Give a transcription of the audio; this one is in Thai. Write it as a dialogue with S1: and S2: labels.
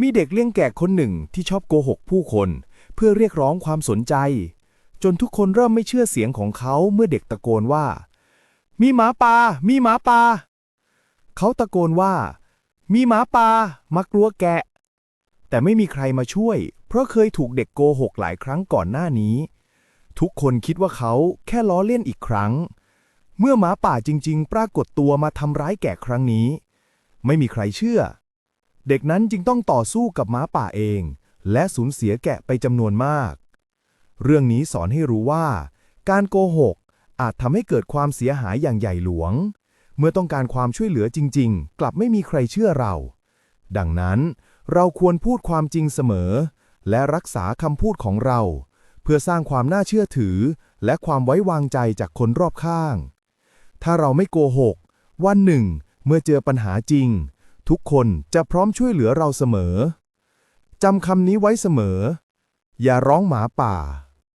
S1: มีเด็กเลี้ยงแกะคนหนึ่งที่ชอบโกหกผู้คน เพื่อเรียกร้องความสนใจ จนทุกคนเริ่มไม่เชื่อเสียงของเขาเมื่อเด็กตะโกนว่า มีหมาป่า มีหมาป่า เขาตะโกนว่า มีหมาป่ามากลัวแกะ แต่ไม่มีใครมาช่วย เพราะเคยถูกเด็กโกหกหลายครั้งก่อนหน้านี้ ทุกคนคิดว่าเขาแค่ล้อเล่นอีกครั้ง เมื่อหมาป่าจริง ๆ ปรากฏตัวมาทำร้ายแกะครั้งนี้ ไม่มีใครเชื่อ เด็กนั้นจึงต้องต่อสู้กับหมาป่าเอง และสูญเสียแกะไปจำนวนมาก เรื่องนี้สอนให้รู้ว่า การโกหกอาจทำให้เกิดความเสียหายอย่างใหญ่หลวง เมื่อต้องการความช่วยเหลือจริง ๆ กลับไม่มีใครเชื่อเรา ดังนั้น เราควรพูดความจริงเสมอ และรักษาคำพูดของเรา เพื่อสร้างความน่าเชื่อถือ และความไว้วางใจจากคนรอบข้าง ถ้าเราไม่โกหก วันหนึ่ง เมื่อเจอปัญหาจริง ทุกคนจะพร้อมช่วยเหลือเราเสมอ จำคำนี้ไว้เสมอ อย่าร้องหมาป่า